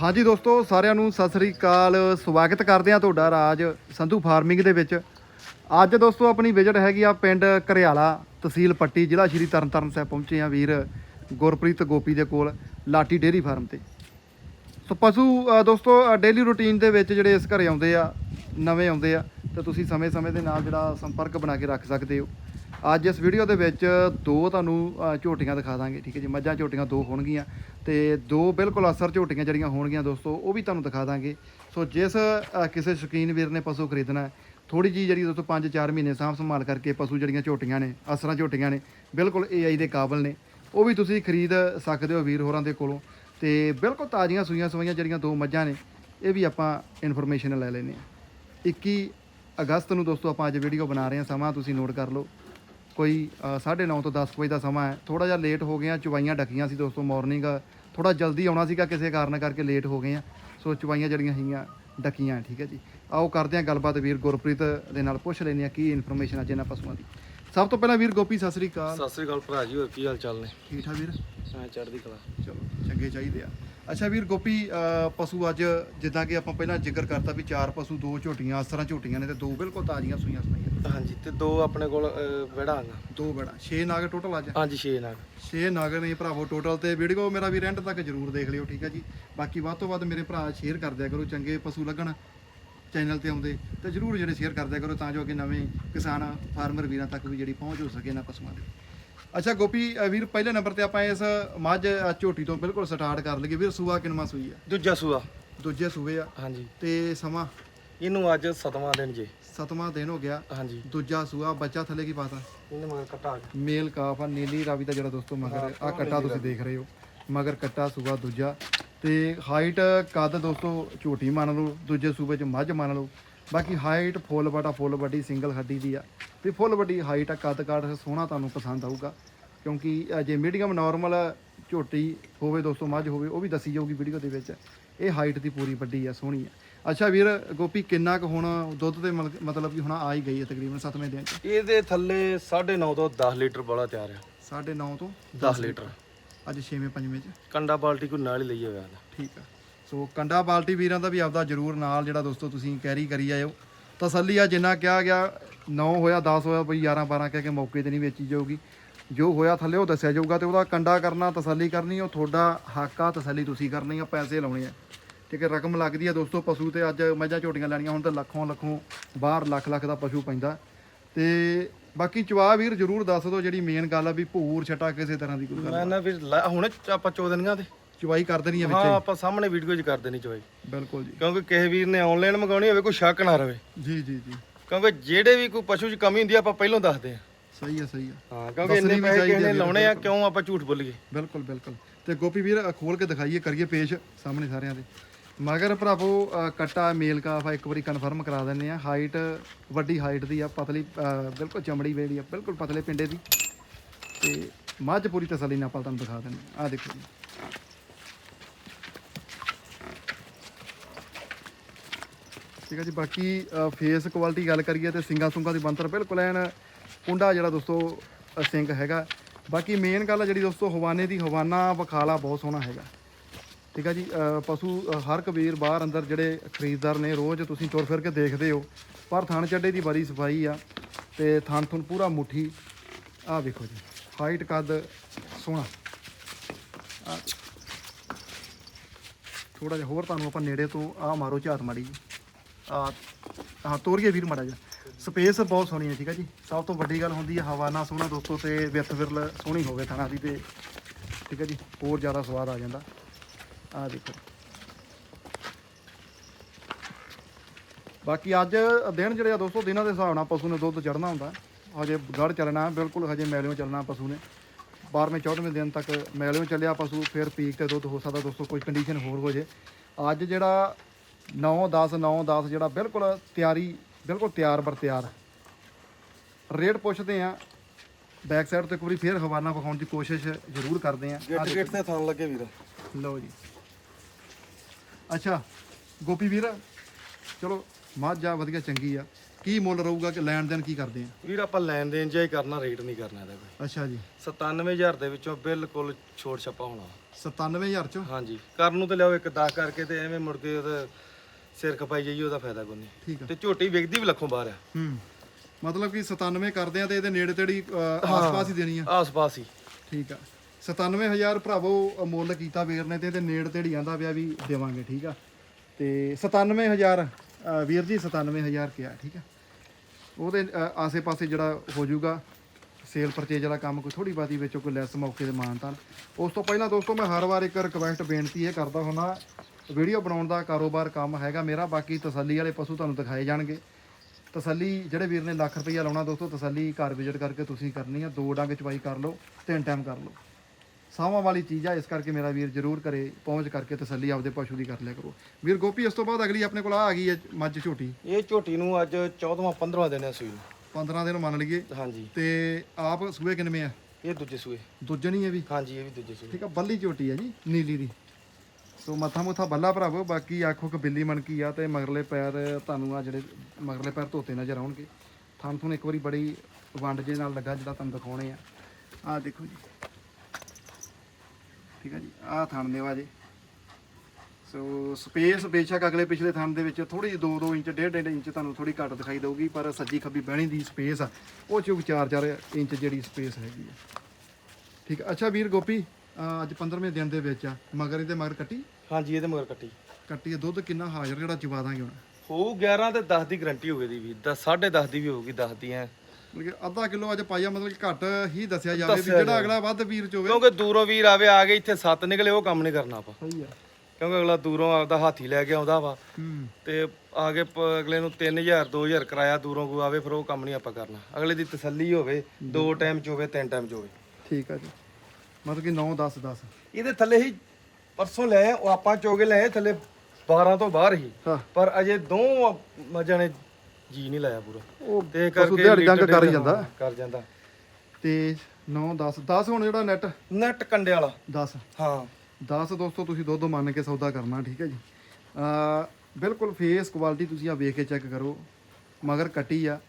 ਹਾਂਜੀ ਦੋਸਤੋ, ਸਾਰਿਆਂ ਨੂੰ ਸਤਿ ਸ੍ਰੀ ਅਕਾਲ। ਸਵਾਗਤ ਕਰਦੇ ਆ ਤੁਹਾਡਾ ਰਾਜ ਸੰਧੂ ਫਾਰਮਿੰਗ ਦੇ ਵਿੱਚ। ਅੱਜ ਦੋਸਤੋ, ਆਪਣੀ ਵਿਜ਼ਿਟ ਹੈਗੀ ਆ ਪਿੰਡ ਘਰਿਆਲਾ ਤਹਿਸੀਲ ਪੱਟੀ, ਜ਼ਿਲ੍ਹਾ ਸ਼੍ਰੀ ਤਰਨਤਾਰਨ ਸਾਹਿਬ ਪਹੁੰਚੇ ਆ ਵੀਰ ਗੁਰਪ੍ਰੀਤ ਗੋਪੀ ਦੇ ਕੋਲ, ਲਾਟੀ ਡੇਅਰੀ ਫਾਰਮ ਤੇ। ਸੋ ਪਸ਼ੂ ਦੋਸਤੋ ਡੇਲੀ ਰੂਟੀਨ ਦੇ ਵਿੱਚ ਜਿਹੜੇ ਇਸ ਘਰੇ ਆਉਂਦੇ ਆ, ਨਵੇਂ ਆਉਂਦੇ ਆ, ਤੇ ਤੁਸੀਂ ਸਮੇਂ-ਸਮੇਂ ਦੇ ਨਾਲ ਜਿਹੜਾ ਸੰਪਰਕ ਬਣਾ ਕੇ ਰੱਖ ਸਕਦੇ ਹੋ। ਅੱਜ ਇਸ ਵੀਡੀਓ ਦੇ ਵਿੱਚ ਦੋ ਤੁਹਾਨੂੰ ਝੋਟੀਆਂ ਦਿਖਾ ਦਾਂਗੇ, ਠੀਕ ਹੈ ਜੀ? ਮੱਝਾਂ ਝੋਟੀਆਂ ਦੋ ਹੋਣਗੀਆਂ ਤੇ ਦੋ ਬਿਲਕੁਲ ਅਸਰ ਝੋਟੀਆਂ ਜਿਹੜੀਆਂ ਹੋਣਗੀਆਂ ਦੋਸਤੋ, ਉਹ ਵੀ ਤੁਹਾਨੂੰ ਦਿਖਾ ਦਾਂਗੇ। ਸੋ ਜਿਸ ਕਿਸੇ ਸ਼ੌਕੀਨ ਵੀਰ ਨੇ ਪਸ਼ੂ ਖਰੀਦਣਾ ਹੈ ਥੋੜੀ ਜੀ ਜਿਹੜੀ ਦੋਸਤੋ 5-4 ਮਹੀਨੇ ਸਾਂਭ ਸੰਭਾਲ ਕਰਕੇ ਪਸ਼ੂ ਜਿਹੜੀਆਂ ਝੋਟੀਆਂ ਨੇ, ਅਸਰਾਂ ਝੋਟੀਆਂ ਨੇ, ਬਿਲਕੁਲ AI ਦੇ ਕਾਬਲ ਨੇ, ਉਹ ਵੀ ਤੁਸੀਂ ਖਰੀਦ ਸਕਦੇ ਹੋ ਵੀਰ ਹੋਰਾਂ ਦੇ ਕੋਲੋਂ ਤੇ ਬਿਲਕੁਲ ਤਾਜ਼ੀਆਂ ਸੂਈਆਂ ਸਵਾਈਆਂ ਜਿਹੜੀਆਂ ਦੋ ਮੱਝਾਂ ਨੇ, ਇਹ ਵੀ ਆਪਾਂ ਇਨਫੋਰਮੇਸ਼ਨ ਲੈ ਲੈਨੇ ਆ 21 ਅਗਸਤ ਨੂੰ ਦੋਸਤੋ ਆਪਾਂ ਅੱਜ ਵੀਡੀਓ ਬਣਾ ਰਹੇ ਹਾਂ, ਸਮਾਂ ਤੁਸੀਂ ਨੋਟ ਕਰ ਲਓ। ਕੋਈ 9:30 ਤੋਂ 10 ਵਜੇ ਦਾ ਸਮਾਂ ਹੈ। ਥੋੜਾ ਜਿਹਾ ਲੇਟ ਹੋ ਗਏ ਆ ਚੁਵਾਈਆਂ ਡੱਕੀਆਂ ਸੀ ਦੋਸਤੋ ਮਾਰਨਿੰਗ ਥੋੜਾ ਜਲਦੀ ਆਉਣਾ ਸੀਗਾ ਕਿਸੇ ਕਾਰਨ ਕਰਕੇ ਲੇਟ ਹੋ ਗਏ ਆ। ਸੋ ਚੁਵਾਈਆਂ ਜਿਹੜੀਆਂ ਹੈਗੀਆਂ ਡੱਕੀਆਂ ਠੀਕ ਹੈ ਜੀ। ਆਓ ਕਰਦੇ ਹਾਂ ਗੱਲਬਾਤ ਵੀਰ ਗੁਰਪ੍ਰੀਤ ਦੇ ਨਾਲ ਪੁੱਛ ਲੈਂਦੇ ਆ ਕੀ ਇਨਫੋਰਮੇਸ਼ਨ ਅੱਜ ਇਹਨਾਂ ਪਸ਼ੂਆਂ ਦੀ। ਸਭ ਤੋਂ ਪਹਿਲਾਂ ਵੀਰ ਗੋਪੀ ਸਤਿ ਸ੍ਰੀ ਅਕਾਲ। ਸਤਿ ਸ੍ਰੀ ਅਕਾਲ ਭਰਾ ਜੀ ਹੋਰ ਕੀ ਹਾਲ ਚਾਲ ਨੇ? ਠੀਕ ਠਾਕ ਵੀਰ? ਮੈਂ ਚੜ੍ਹਦੀ ਕਲਾ। ਚਲੋ ਚੰਗੇ ਚਾਹੀਦੇ ਆ। ਅੱਛਾ ਵੀਰ ਗੋਪੀ ਪਸ਼ੂ ਅੱਜ ਜਿੱਦਾਂ ਕਿ ਆਪਾਂ ਪਹਿਲਾਂ ਜ਼ਿਕਰ ਕਰਤਾ ਵੀ ਚਾਰ ਪਸ਼ੂ ਦੋ ਝੋਟੀਆਂ ਅਸਰਾਂ ਝੋਟੀਆਂ ਨੇ ਤੇ ਦੋ ਬਿਲਕੁਲ ਤਾਜ਼ੀਆਂ ਸੂਈਆਂ ਸੁਣਾਈਆਂ ਹਾਂਜੀ ਤੇ ਦੋ ਆਪਣੇ ਕੋਲ ਵੜਾ ਦੋ ਬੜਾ 6 ਨਾਗ ਟੋਟਲ ਅੱਜ? ਹਾਂਜੀ 6 ਨਾਗ। 6 ਨਾਗ ਨੇ ਭਰਾਵੋ ਟੋਟਲ ਤੇ ਵੀਡੀਓ ਮੇਰਾ ਵੀ ਰੈਂਟ ਤੱਕ ਜਰੂਰ ਦੇਖ ਲਿਓ ਠੀਕ ਹੈ ਜੀ। ਬਾਕੀ ਵੱਧ ਤੋਂ ਵੱਧ ਮੇਰੇ ਭਰਾ ਸ਼ੇਅਰ ਕਰ ਦਿਆ ਕਰੋ ਚੰਗੇ ਪਸ਼ੂ ਲੱਗਣ ਚੈਨਲ ਤੇ ਆਉਂਦੇ ਤੇ ਜਰੂਰ ਜਿਹੜੇ ਸ਼ੇਅਰ ਕਰ ਦਿਆ ਕਰੋ ਤਾਂ ਜੋ ਅੱਗੇ ਨਵੇਂ ਕਿਸਾਨ ਫਾਰਮਰ ਵੀਰਾਂ ਤੱਕ ਵੀ ਜਿਹੜੀ ਪਹੁੰਚ ਹੋ ਸਕੇ ਇਹਨਾਂ ਪਸ਼ੂਆਂ ਦੀ। ਅੱਛਾ ਗੋਪੀ ਅ, ਵੀਰ ਪਹਿਲੇ ਨੰਬਰ ਤੇ ਆਪਾਂ ਇਸ ਮੱਝ ਅ, ਝੋਟੀ ਤੋਂ ਬਿਲਕੁਲ ਸਟਾਰਟ ਕਰ ਲਈਏ। ਵੀਰ ਸੂਆ ਕਿੰਨਵਾਂ ਸੂਈ ਆ? ਦੂਜਾ ਸੂਆ। ਦੂਜੇ ਸੂਏ ਆ। ਹਾਂਜੀ। ਤੇ ਸਮਾਂ? ਇਹਨੂੰ ਅੱਜ ਸਤਵਾਂ ਦਿਨ ਜੇ। ਸਤਵਾਂ ਦਿਨ ਹੋ ਗਿਆ। ਹਾਂਜੀ। ਦੂਜਾ ਸੂਆ ਬੱਚਾ ਥੱਲੇ ਕੀ ਪਾਤਾ? ਇਹਨੇ ਮਗਰ ਕਟਾ ਮੇਲ ਕਾਫ ਆ ਨੀਲੀ ਰਾਵੀ ਦਾ ਜਿਹੜਾ ਦੋਸਤੋ ਮਗਰ ਆ ਕੱਟਾ ਤੁਸੀਂ ਦੇਖ ਰਹੇ ਹੋ। ਮਗਰ ਕੱਟਾ ਸੂਆ ਦੂਜਾ। ਤੇ ਹਾਈਟ ਕੱਦ ਦੋਸਤੋ ਝੋਟੀ ਮੰਨ ਲਓ ਦੂਜੇ ਸੂਬੇ ਚ ਮੱਝ ਮੰਨ ਲਓ। ਬਾਕੀ ਹਾਈਟ ਫੁੱਲ ਬੜਾ ਫੁੱਲ ਵੱਡੀ ਸਿੰਗਲ ਹੱਡੀ ਦੀ ਆ। ਤੇ ਫੁੱਲ ਵੱਡੀ ਹਾਈਟ ਆ ਕੱਦ ਕਾਠ ਸੋਹਣਾ ਤੁਹਾਨੂੰ ਪਸੰਦ ਆਊਗਾ। ਕਿਉਂਕਿ ਅ, ਜੇ ਮੀਡੀਅਮ ਨਾਰਮਲ ਝੋਟੀ ਹੋਵੇ ਦੋਸਤੋ ਮੱਝ ਹੋਵੇ ਉਹ ਵੀ ਦੱਸੀ ਜਾਊਗੀ ਵੀਡੀਓ ਦੇ ਵਿੱਚ। ਇਹ ਹਾਈਟ ਦੀ ਪੂਰੀ ਵੱਡੀ ਆ ਸੋਹਣੀ ਆ। ਅੱਛਾ ਵੀਰ ਗੋਪੀ ਕਿੰਨਾ ਕੁ ਹੁਣ ਦੁੱਧ ਦੇ ਮਲ- ਮਤਲਬ ਕਿ ਹੁਣ ਆ ਹੀ ਗਈ ਹੈ ਤਕਰੀਬਨ 7ਵੇਂ ਦਿਨ ਚ? ਇਹਦੇ ਥੱਲੇ 9.5 ਤੋਂ 10 ਲੀਟਰ ਬੜਾ ਤਿਆਰ ਆ। 9.5 ਤੋਂ 10 ਲੀਟਰ। ਅੱਜ 6ਵੇਂ 5ਵੇਂ ਚ? ਕੰਡਾ ਬਾਲਟੀ ਕੋਈ ਨਾਲ ਹੀ ਲਈ ਹੋਇਆ ਇਹਦਾ। ਠੀਕ ਆ। ਸੋ ਕੰਡਾ ਬਾਲਟੀ ਵੀਰਾਂ ਦਾ ਵੀ ਆਪਦਾ ਜਰੂਰ ਨਾਲ ਜਿਹੜਾ ਦੋਸਤੋ ਤੁਸੀਂ ਕੈਰੀ ਕਰੀ ਆਇਓ। ਤਸੱਲੀ ਆ ਜਿੰਨਾ ਕਿਹਾ ਗਿਆ 9 ਹੋਇਆ 10 ਹੋਇਆ ਬਈ 11 12 ਕਹਿ ਕੇ ਮੌਕੇ ਤੇ ਨਹੀਂ ਵੇਚੀ ਜਾਊਗੀ। ਜੋ ਹੋਇਆ ਥੱਲੇ ਉਹ ਦੱਸਿਆ ਜਾਊਗਾ ਤੇ ਉਹਦਾ ਕੰਡਾ ਕਰਨਾ ਤਸੱਲੀ ਕਰਨੀ ਉਹ ਤੁਹਾਡਾ ਹੱਕ ਆ ਤਸੱਲੀ ਤੁਸੀਂ ਕਰਨੀ ਆ ਪੈਸੇ ਲਾਉਣੇ ਆ। ਠੀਕ ਹੈ ਰਕਮ ਲੱਗਦੀ ਆ ਦੋਸਤੋ ਪਸ਼ੂ ਤੇ ਅੱਜ ਮੱਝਾਂ ਝੋਟੀਆਂ ਲੈਣੀਆਂ ਹੁਣ ਤਾਂ ਲੱਖੋਂ ਲੱਖੋਂ ਬਾਹਰ ਲੱਖ ਲੱਖ ਦਾ ਪਸ਼ੂ ਪੈਂਦਾ। ਤੇ ਬਾਕੀ ਚਵਾ ਵੀਰ ਜਰੂਰ ਦੱਸ ਦਿਓ ਜਿਹੜੀ ਮੇਨ ਗੱਲ ਆ ਵੀ ਭੂਰ ਛਟਾ ਕਿਸੇ ਤਰ੍ਹਾਂ ਦੀ ਕੋਈ ਗੱਲ ਮੈਂ ਨਾ ਲੈ- ਹੁਣ ਆਪਾਂ ਚੋ ਦਿਨੀਆਂ ਤੇ। ਚਵਾਈ ਕਰ ਦੇਣੀ ਆ ਹਾਂ ਵਿੱਚ ਆਪਾਂ ਸਾਹਮਣੇ ਵੀਡੀਓ 'ਚ ਕਰ ਦੇਣੀ ਚੋਈ ਬਿਲਕੁਲ ਜੀ। ਕਿਉਂਕਿ ਕਿਸੇ ਵੀਰ ਨੇ ਆਨਲਾਈਨ ਮੰਗਾਉਣੀ ਹੋਵੇ ਕੋਈ ਸ਼ੱਕ ਨਾ ਰਵੇ। ਜੀ ਜੀ ਜੀ। ਕਿਉਂਕਿ ਜਿਹੜੇ ਵੀ ਕੋਈ ਪਸ਼ੂ 'ਚ ਕਮੀ ਹੁੰਦੀ ਆ ਆਪਾਂ ਪਹਿਲਾਂ ਦੱਸਦੇ ਆ। ਸਹੀ ਆ ਸਹੀ ਆ ਹਾਂ ਕਿਉਂਕਿ ਇੰਨੇ ਪੈਸੇ ਕਿਸੇ ਨੇ ਲਾਉਣੇ ਆ ਕਿਉਂ ਆਪਾਂ ਝੂਠ ਬੋਲੀਏ? ਬਿਲਕੁਲ ਬਿਲਕੁਲ। ਤੇ ਗੋਪੀ ਵੀਰ ਖੋਲ ਕੇ ਦਿਖਾਈਏ ਕਰੀਏ ਪੇਸ਼ ਸਾਹਮਣੇ ਸਾਰਿਆਂ ਦੇ। ਮਗਰ ਭਰਾਵੋ ਕੱਟਾ ਮੇਲ ਕਾਫ ਆ ਇੱਕ ਵਾਰੀ ਕਨਫਰਮ ਕਰਾ ਦਿੰਨੇ ਆ ਹਾਈਟ ਵੱਡੀ ਹਾਈਟ ਦੀ ਆ ਪਤਲੀ ਬਿਲਕੁਲ ਚਮੜੀ ਵੇੜੀ ਆ ਬਿਲਕੁਲ ਪਤਲੇ ਪਿੰਡੇ ਦੀ। ਤੇ ਮੱਝ ਪੂਰੀ ਤਸੱਲੀ ਨਾਲ ਆਪਾਂ ਤੁਹਾਨੂੰ ਦਿਖਾ ਦਿੰਨੇ ਆ ਦੇਖੋ ਜੀ। ਠੀਕ ਹੈ ਜੀ ਬਾਕੀ ਫੇਸ ਕੁਆਲਿਟੀ ਗੱਲ ਕਰੀਏ ਤੇ ਸਿੰਗਾ ਸੁੰਗਾ ਦੀ ਬੰਤਰ ਬਿਲਕੁਲ ਐਨ ਕੁੰਡਾ ਜਿਹੜਾ ਦੋਸਤੋ ਅ, ਹੈਗਾ। ਬਾਕੀ ਮੇਨ ਗੱਲ ਜਿਹੜੀ ਦੋਸਤੋ ਹਵਾਨੇ ਦੀ ਹਵਾਨਾ ਬਖਾਲਾ ਬਹੁਤ ਸੋਹਣਾ ਹੈਗਾ। ਠੀਕ ਆ ਜੀ? ਪਸ਼ੂ ਹਰ ਕਬੀਰ ਬਾਹਰ ਅੰਦਰ ਜਿਹੜੇ ਖਰੀਦਦਾਰ ਨੇ ਰੋਜ਼ ਤੁਸੀਂ ਤੁਰ ਫਿਰ ਕੇ ਦੇਖਦੇ ਹੋ। ਪਰ ਥਣ ਚੱਡੇ ਦੀ ਬੜੀ ਸਫ਼ਾਈ ਆ ਤੇ ਥਣ ਥੁਣ ਪੂਰਾ ਮੁੱਠੀ। ਆਹ ਵੇਖੋ ਜੀ ਹਾਈਟ ਕੱਦ ਸੋਹਣਾ। ਆਹ। ਥੋੜਾ ਜਿਹਾ ਹੋਰ ਤੁਹਾਨੂੰ ਆਪਾਂ ਨੇੜੇ ਤੋਂ ਆਹ ਮਾਰੋ ਝਾਤ ਮਾੜੀ ਜੀ। ਆ ਹਾਂ ਤੋਰੀਏ ਵੀਰ ਮਾੜਾ ਜਿਹਾ। ਸਪੇਸ ਬਹੁਤ ਸੋਹਣੀ ਹੈ, ਠੀਕ ਹੈ ਜੀ। ਸਭ ਤੋਂ ਵੱਡੀ ਗੱਲ ਹੁੰਦੀ ਹੈ ਹਵਾ, ਨਾ ਸੋਹਣਾ ਦੋਸਤੋ, ਤੇ ਵਿੱਥ ਵਿਰਲ ਸੋਹਣੀ ਹੋਵੇ ਥਾਣਾ ਦੀ ਤੇ, ਠੀਕ ਹੈ ਜੀ, ਹੋਰ ਜ਼ਿਆਦਾ ਸਵਾਦ ਆ ਜਾਂਦਾ। ਆ ਦੇਖੋ। ਬਾਕੀ ਅੱਜ ਦਿਨ ਜਿਹੜੇ ਆ ਦੋਸਤੋ, ਦਿਨਾਂ ਦੇ ਹਿਸਾਬ ਨਾਲ ਪਸ਼ੂ ਨੇ ਦੁੱਧ ਚੜਨਾ ਹੁੰਦਾ। ਹਜੇ ਗੜ ਚੱਲਣਾ, ਬਿਲਕੁਲ ਹਜੇ ਮੈਲਿਓਂ ਚੱਲਣਾ ਪਸ਼ੂ ਨੇ। 12ਵੇਂ 14ਵੇਂ ਦਿਨ ਤੱਕ ਮੈਲਿਓ ਚੱਲਿਆ ਪਸ਼ੂ, ਫਿਰ ਪੀਕ ਤੇ ਦੁੱਧ ਹੋ ਸਕਦਾ ਦੋਸਤੋ, ਕੋਈ ਕੰਡੀਸ਼ਨ ਹੋਰ ਹੋ ਜੇ। ਅੱਜ ਜਿਹੜਾ 9 10 9 10 ਜਿਹੜਾ ਬਿਲਕੁਲ ਤਿਆਰੀ ਬਿਲਕੁਲ ਤਿਆਰ ਬਰ ਤਿਆਰ। ਰੇਟ ਪੁੱਛਦੇ ਆ ਬੈਕ ਸਾਈਡ ਤੇ ਇੱਕ ਵਾਰੀ ਫੇਰ ਹਵਾਨਾ ਵਿਖਾਉਣ ਦੀ ਕੋਸ਼ਿਸ਼ ਜ਼ਰੂਰ ਕਰਦੇ ਆ ਗਿੱਟ ਗਿੱਟ ਤੇ ਥਣ ਲੱਗੇ ਵੀਰ। ਲਓ ਜੀ। ਅੱਛਾ ਗੋਪੀ ਵੀਰ ਚਲੋ ਮੱਝ ਆ ਵਧੀਆ ਚੰਗੀ ਆ। ਕੀ ਮੁੱਲ ਰਹੂਗਾ ਕਿ ਲੈਣ ਦੇਣ ਕੀ ਕਰਦੇ ਆ ਵੀਰ ਆਪਾਂ ਲੈਣ ਦੇਣ ਜਿਹਾ ਹੀ ਕਰਨਾ ਰੇਟ ਨਹੀਂ ਕਰਨਾ ਇਹਦਾ ਕੋਈ ਅੱਛਾ ਜੀ। 97000 ਦੇ ਵਿੱਚੋਂ ਬਿਲਕੁਲ ਛੋਟ ਛੱਪਾ ਹੋਣਾ। 97000 ਚੋਂ? ਹਾਂਜੀ। ਕਰਨ ਨੂੰ ਤੇ ਲਿਆਓ ਇੱਕ 10 ਕਰਕੇ ਤੇ ਐਵੇਂ ਮੁੜ ਕੇ ਉਹਦਾ ਸਿਰ ਖਪਾਈ ਜਾਈਏ ਉਹਦਾ ਫਾਇਦਾ ਕੋਈ ਨਹੀਂ। ਠੀਕ ਆ। ਤੇ ਝੋਟੀ ਵਿਕਦੀ ਵੀ ਲੱਖੋਂ ਬਾਹਰ ਆ। ਹੂੰ। ਮਤਲਬ ਕਿ 97 ਕਰਦੇ ਆ ਤੇ ਇਹਦੇ ਨੇੜੇ ਤੇੜੀ ਅ, ਆਸ-ਪਾਸ ਹੀ ਦੇਣੀ ਆ। ਆਸ-ਪਾਸ ਹੀ। ਠੀਕ ਆ। 97000 ਭਰਾਵੋ ਮੁੱਲ ਕੀਤਾ ਵੀਰ ਨੇ ਤੇ ਇਹਦੇ ਨੇੜੇ ਤੇੜੀ ਆਂਦਾ ਪਿਆ ਵੀ ਦੇਵਾਂਗੇ ਠੀਕ ਆ। ਤੇ 97000 ਅ, ਵੀਰ ਜੀ 97000 ਕਿਹਾ ਠੀਕ ਆ। ਉਹਦੇ ਅ, ਆਸੇ-ਪਾਸੇ ਜਿਹੜਾ ਹੋ ਜਾਊਗਾ ਸੇਲ ਪਰਚੇਜ ਵਾਲਾ ਕੰਮ ਕੋਈ ਥੋੜੀ ਬਾਤੀ ਵਿੱਚੋਂ ਕੋਈ ਲੈਸ ਮੌਕੇ ਤੇ ਮਾਨਤਾਨ। ਉਸ ਤੋਂ ਪਹਿਲਾਂ ਦੋਸਤੋ ਮੈਂ ਹਰ ਵਾਰ ਇੱਕ ਰਿਕਵੈਸਟ ਬੇਨਤੀ ਇਹ ਕਰਦਾ ਹੁੰਦਾ ਵੀਡੀਓ ਬਣਾਉਣ ਦਾ ਕਾਰੋਬਾਰ ਕੰਮ ਹੈਗਾ ਮੇਰਾ ਬਾਕੀ ਤਸੱਲੀ ਵਾਲੇ ਪਸ਼ੂ ਤੁਹਾਨੂੰ ਦਿਖਾਏ ਜਾਣਗੇ। ਤਸੱਲੀ ਜਿਹੜੇ ਵੀਰ ਨੇ ਲੱਖ ਰੁਪਈਆ ਲਾਉਣਾ ਦੋਸਤੋ ਤਸੱਲੀ ਘਰ ਵਿਜ਼ਿਟ ਕਰਕੇ ਤੁਸੀਂ ਕਰਨੀ ਆ। ਦੋ ਡੰਗ ਚਵਾਈ ਕਰ ਲਓ ਤਿੰਨ ਟਾਈਮ ਕਰ ਲਓ। ਸਾਵਾਂ ਵਾਲੀ ਚੀਜ਼ ਆ ਇਸ ਕਰਕੇ ਮੇਰਾ ਵੀਰ ਜਰੂਰ ਕਰੇ ਪਹੁੰਚ ਕਰਕੇ ਤਸੱਲੀ ਆਪਦੇ ਪਸ਼ੂ ਦੀ ਕਰ ਲਿਆ ਕਰੋ। ਵੀਰ ਗੋਪੀ ਇਸ ਤੋਂ ਬਾਅਦ ਅਗਲੀ ਆਪਣੇ ਕੋਲ ਆ ਆ ਗਈ ਹੈ ਮੱਝ ਝੋਟੀ। ਇਹ ਝੋਟੀ ਨੂੰ ਅੱਜ 14ਵਾਂ 15ਵਾਂ ਦਿਨ ਹੈ ਸੂਈ ਨੂੰ। 15 ਦਿਨ ਮੰਨ ਲਈਏ। ਹਾਂਜੀ। ਤੇ ਆਪ ਸੂਏ ਕਿੰਨਵੇਂ ਆ? ਇਹ ਦੂਜੇ ਸੂਏ। ਦੂਜੇ ਨਹੀਂ ਇਹ ਵੀ? ਹਾਂਜੀ ਇਹ ਵੀ ਦੂਜੇ ਸੂਏ। ਠੀਕ ਆ ਬੱਲੀ ਝੋਟੀ ਆ ਜੀ ਨੀਲੀ ਦੀ। ਸੋ ਮੱਥਾ ਮੁੱਥਾ ਬੱਲਾ ਭਰਾਵੋ, ਬਾਕੀ ਆਖੋ ਕਿ ਬਿੱਲੀ ਮਣਕੀ ਆ ਤੇ ਮਗਰਲੇ ਪੈਰ ਤੁਹਾਨੂੰ ਆ ਜਿਹੜੇ ਮਗਰਲੇ ਪੈਰ ਧੋਤੇ ਨਜ਼ਰ ਆਉਣਗੇ। ਥਣ ਥੁਣ ਇੱਕ ਵਾਰੀ ਬੜੀ ਵੰਡ ਜੇ ਨਾਲ ਲੱਗਾ ਜਿਹੜਾ ਤੁਹਾਨੂੰ ਦਿਖਾਉਣੇ ਆ। ਆ ਦੇਖੋ ਜੀ। ਠੀਕ ਆ ਜੀ ਆ ਥਣ ਦੇ ਵਾਜੇ ਸੋ ਸਪੇਸ ਬੇਸ਼ੱਕ ਅਗਲੇ ਪਿਛਲੇ ਥਣ ਦੇ ਵਿੱਚ ਥੋੜੀ 2-2 ਇੰਚ 1.5 ਇੰਚ ਤੁਹਾਨੂੰ ਥੋੜੀ ਘੱਟ ਦਿਖਾਈ ਦੇਊਗੀ, ਪਰ ਸੱਜੀ ਖੱਬੀ ਬਹਿਣੀ ਦੀ ਸਪੇਸ ਆ। ਉਹ ਚੁੱਕ 4-4 ਇੰਚ ਜਿਹੜੀ ਸਪੇਸ ਹੈਗੀ ਆ। ਠੀਕ ਅੱਛਾ ਵੀਰ ਗੋਪੀ ਅਹ ਅੱਜ 15ਵੇਂ ਦਿਨ ਦੇ ਵਿੱਚ ਆ। ਮਗਰ ਇਹਦੇ ਮਗਰ ਕੱਟੀ? ਹਾਂਜੀ ਇਹਦੇ ਮਗਰ ਕੱਟੀ। ਕੱਟੀ ਆ, ਦੁੱਧ ਕਿੰਨਾ ਹਾਜ਼ਰ ਜਿਹੜਾ ਚਵਾ ਦਾਂਗੇ ਹੁਣ? ਹੋਊ 11 ਤੇ 10 ਦੀ ਗਰੰਟੀ ਹੋਵੇ ਦੀ ਵੀ। 10 10.5 ਦੀ ਵੀ ਹੋਊਗੀ 10 ਦੀ ਐ। ਮਤਲਬ ਕਿ ਅੱਧਾ ਕਿਲੋ ਅੱਜ ਪਾਈਆ ਮਤਲਬ ਕਿ ਘੱਟ ਹੀ ਦੱਸਿਆ ਜਾਵੇ ਵੀ ਜਿਹੜਾ ਅਗਲਾ ਵੱਧ ਵੀਰ ਚੋਵੇ। ਕਿਉਂਕਿ ਦੂਰੋਂ ਵੀਰ ਆਵੇ ਆ ਗਏ ਇੱਥੇ ਸੱਤ ਨਿਕਲੇ ਉਹ ਕੰਮ ਨਹੀਂ ਕਰਨਾ ਆਪਾਂ। ਸਹੀ ਆ। ਕਿਉਂਕਿ ਅਗਲਾ ਦੂਰੋਂ ਆਪਦਾ ਹਾਥੀ ਲੈ ਕੇ ਆਉਂਦਾ ਵਾ। ਹੂੰ। ਤੇ ਆ ਕੇ ਪ- ਅਗਲੇ ਨੂੰ 3000 2000 ਕਿਰਾਇਆ ਦੂਰੋਂ ਕੋ ਆਵੇ ਫਿਰ ਉਹ ਕੰਮ ਨਹੀਂ ਆਪਾਂ ਕਰਨਾ। ਅਗਲੇ ਦੀ ਤਸੱਲੀ ਹੋਵੇ ਦੋ ਟਾਈਮ ਚ ਹੋਵੇ ਤਿੰਨ ਟਾਈਮ ਚ ਹੋਵੇ। ਠੀਕ ਆ ਜੀ। ਮਤਲਬ ਕਿ 9 10 10 ਇਹਦੇ ਥੱਲੇ ਹੀ ਪਰਸੋਂ ਲੈ ਆਏ, ਉਹ ਆਪਾਂ ਚੋਗੇ ਲੈ ਆਏ ਥੱਲੇ 12 ਤੋਂ ਬਾਹਰ ਹੀ। ਹਾਂ। ਪਰ ਅਜੇ ਦੋ ਨੇ ਜੀ ਨਹੀਂ ਲਾਇਆ ਪੂਰਾ। ਉਹ ਤੇ ਪਸ਼ੂ ਦਿਹਾੜੀ ਡੰਗ ਲੀਟਰ ਕਰ ਹੀ ਜਾਂਦਾ। ਕਰ ਜਾਂਦਾ। ਤੇ 9 10 10 ਹੁਣ ਜਿਹੜਾ ਨੈਟ ਨੈਟ ਕੰਡੇ ਵਾਲਾ। 10 ਹਾਂ। 10 ਦੋਸਤੋ ਤੁਸੀਂ ਦੁੱਧ ਮੰਨ ਕੇ ਸੌਦਾ ਕਰਨਾ ਠੀਕ ਹੈ ਜੀ। ਅ ਬਿਲਕੁਲ ਫੇਸ ਕੁਆਲਿਟੀ ਤੁਸੀਂ ਆ ਵੇਖ ਕੇ ਚੈੱਕ ਕਰੋ। ਮਗਰ ਕੱਟੀ ਆ।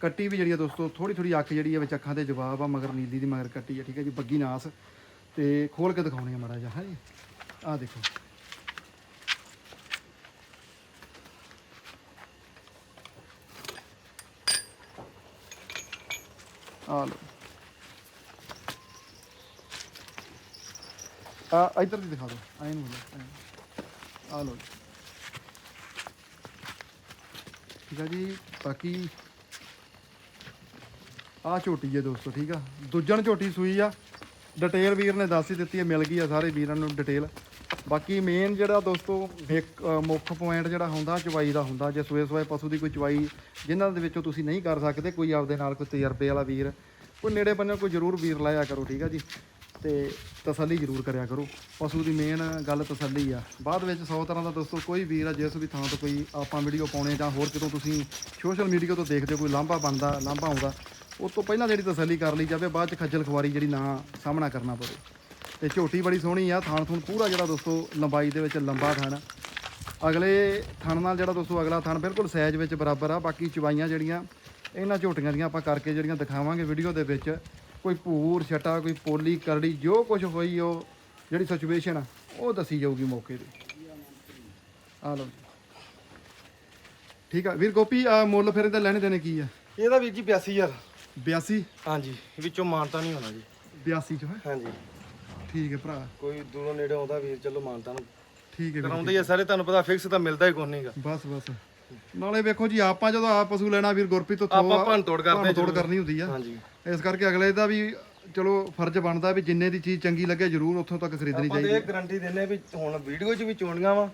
ਕੱਟੀ ਵੀ ਜਿਹੜੀ ਆ ਦੋਸਤੋ ਥੋੜੀ ਥੋੜੀ ਅੱਖ ਜਿਹੜੀ ਆ ਵਿੱਚ ਅੱਖਾਂ ਦੇ ਜਵਾਬ ਆ ਮਗਰ ਨੀਲੀ ਦੀ ਮਗਰ ਕੱਟੀ ਆ ਠੀਕ ਹੈ ਜੀ। ਬੱਗੀ ਨਾਸ। ਤੇ ਖੋਲ ਕੇ ਦਿਖਾਉਣੀ ਆ ਮਾੜਾ ਜਿਹਾ, ਹਾਂ ਜੀ। ਆ ਦੇਖੋ। ਆ ਲਓ। ਆ ਇੱਧਰ ਦੀ ਦਿਖਾ ਦਿਓ ਆਏ ਨੂੰ ਆ ਲਓ ਜੀ। ਠੀਕ ਆ ਜੀ, ਬਾਕੀ ਆ ਝੋਟੀ ਹੈ ਦੋਸਤੋ, ਠੀਕ ਆ। ਦੂਜਣ ਝੋਟੀ ਸੂਈ ਆ। ਡਿਟੇਲ ਵੀਰ ਨੇ ਦੱਸ ਹੀ ਦਿੱਤੀ ਹੈ ਮਿਲ ਗਈ ਆ ਸਾਰੇ ਵੀਰਾਂ ਨੂੰ ਡਿਟੇਲ। ਬਾਕੀ ਮੇਨ ਜਿਹੜਾ ਦੋਸਤੋ ਇੱਕ ਅ, ਮੁੱਖ ਪੁਆਇੰਟ ਜਿਹੜਾ ਹੁੰਦਾ ਚਵਾਈ ਦਾ ਹੁੰਦਾ ਜੇ ਸੂਏ ਸੂਏ ਪਸ਼ੂ ਦੀ ਕੋਈ ਚਵਾਈ ਜਿਨ੍ਹਾਂ ਦੇ ਵਿੱਚੋਂ ਤੁਸੀਂ ਨਹੀਂ ਕਰ ਸਕਦੇ ਕੋਈ ਆਪਦੇ ਨਾਲ ਕੋਈ ਤਜਰਬੇ ਵਾਲਾ ਵੀਰ ਕੋਈ ਨੇੜੇ ਬੰਨੇ ਕੋਈ ਜ਼ਰੂਰ ਵੀਰ ਲਾਇਆ ਕਰੋ ਠੀਕ ਆ ਜੀ? ਤੇ ਤਸੱਲੀ ਜ਼ਰੂਰ ਕਰਿਆ ਕਰੋ। ਪਸ਼ੂ ਦੀ ਮੇਨ ਗੱਲ ਤਸੱਲੀ ਆ। ਬਾਅਦ ਵਿੱਚ 100 ਤਰ੍ਹਾਂ ਦਾ ਦੋਸਤੋ ਕੋਈ ਵੀਰ ਆ ਜਿਸ ਵੀ ਥਾਂ ਤੋਂ ਕੋਈ ਆਪਾਂ ਵੀਡੀਓ ਪਾਉਣੇ ਜਾਂ ਹੋਰ ਕਿਤੋਂ ਤੁਸੀਂ ਸੋਸ਼ਲ ਮੀਡੀਆ ਤੋਂ ਦੇਖਦੇ ਹੋ ਕੋਈ ਲਾਂਭਾ ਬਣਦਾ ਲਾਂਭਾ ਆਉਂਦਾ ਉਸ ਤੋਂ ਪਹਿਲਾਂ ਜਿਹੜੀ ਤਸੱਲੀ ਕਰ ਲਈ ਜਾਵੇ, ਬਾਅਦ ਚ ਖੱਜਲ ਖੁਆਰੀ ਜਿਹੜੀ ਨਾ ਸਾਹਮਣਾ ਕਰਨਾ ਪਵੇ। ਤੇ ਝੋਟੀ ਬੜੀ ਸੋਹਣੀ ਆ ਥਾਣ ਥੂਣ ਪੂਰਾ ਜਿਹੜਾ ਦੋਸਤੋ ਲੰਬਾਈ ਦੇ ਵਿੱਚ ਲੰਬਾ ਥਾਣ ਅਗਲੇ ਥਣ ਨਾਲ ਜਿਹੜਾ ਦੋਸਤੋ ਅਗਲਾ ਥਣ ਬਿਲਕੁਲ ਸਾਈਜ਼ ਵਿੱਚ ਬਰਾਬਰ ਆ, ਬਾਕੀ ਚਵਾਈਆਂ ਜਿਹੜੀਆਂ, ਇਹਨਾਂ ਝੋਟੀਆਂ ਦੀਆਂ ਆਪਾਂ ਕਰਕੇ ਜਿਹੜੀਆਂ ਦਿਖਾਵਾਂਗੇ ਵੀਡੀਓ ਦੇ ਵਿੱਚ। ਕੋਈ ਭੂਰ, ਛਟਾ, ਕੋਈ ਪੋਲੀ, ਕਰੜੀ, ਜੋ ਕੁਝ ਹੋਈ ਉਹ ਜਿਹੜੀ ਸਿਚੁਏਸ਼ਨ ਆ, ਉਹ ਦੱਸੀ ਜਾਊਗੀ ਮੌਕੇ ਤੇ। ਆ ਲਓ ਠੀਕ ਆ। ਵੀਰ ਗੋਪੀ ਆ ਮੁੱਲ ਫਿਰ ਇਹਦਾ ਲੈਣੇ ਦੇਣੇ ਕੀ ਆ? ਇਹਦਾ ਵੀਰ ਜੀ 82000 82 ਹਾਂਜੀ ਵਿੱਚੋਂ ਮਾਨਤਾ ਨਹੀਂ ਹੋਣਾ ਜੀ। 82 ਚ ਹੈ? ਹਾਂਜੀ। ਠੀਕ ਹੈ ਭਰਾ। ਕੋਈ ਦੂਰੋਂ ਨੇੜੇ ਆਉਂਦਾ ਵੀਰ ਚਲੋ ਮਾਨਤਾ ਨੂੰ ਠੀਕ ਹੈ ਵੀਰ। ਕਰਾਉਂਦੇ ਹੀ ਆ ਸਾਰੇ ਤੁਹਾਨੂੰ ਪਤਾ ਫਿਕਸ ਤਾਂ ਮਿਲਦਾ ਹੀ ਕੋਈ ਨਹੀਂਗਾ। ਬਸ ਬਸ। ਨਾਲੇ ਵੇਖੋ ਜੀ ਆਪਾਂ ਜਦੋਂ ਆਪ ਪਸ਼ੂ ਲੈਣਾ ਵੀਰ ਗੁਰਪ੍ਰੀਤ ਤੋਂ ਆਪਾਂ ਭੰਨ ਤੋੜ ਕਰਦੇ ਤੋੜ ਕਰਨੀ ਹੁੰਦੀ ਆ। ਹਾਂਜੀ। ਇਸ ਕਰਕੇ ਅਗਲੇ ਦਾ ਵੀ ਚਲੋ ਫਰਜ਼ ਬਣਦਾ ਵੀ ਜਿੰਨੇ ਦੀ ਚੀਜ਼ ਚੰਗੀ ਲੱਗੇ ਜ਼ਰੂਰ ਉੱਥੋਂ ਤੱਕ ਖਰੀਦਣੀ ਆਪਾਂ ਚਾਹੀਦੀ ਇਹ ਗਾਰੰਟੀ ਦਿੰਨੇ ਵੀ ਹੁਣ ਵੀਡੀਓ 'ਚ ਵੀ ਚੋਣੀਆਂ ਵਾ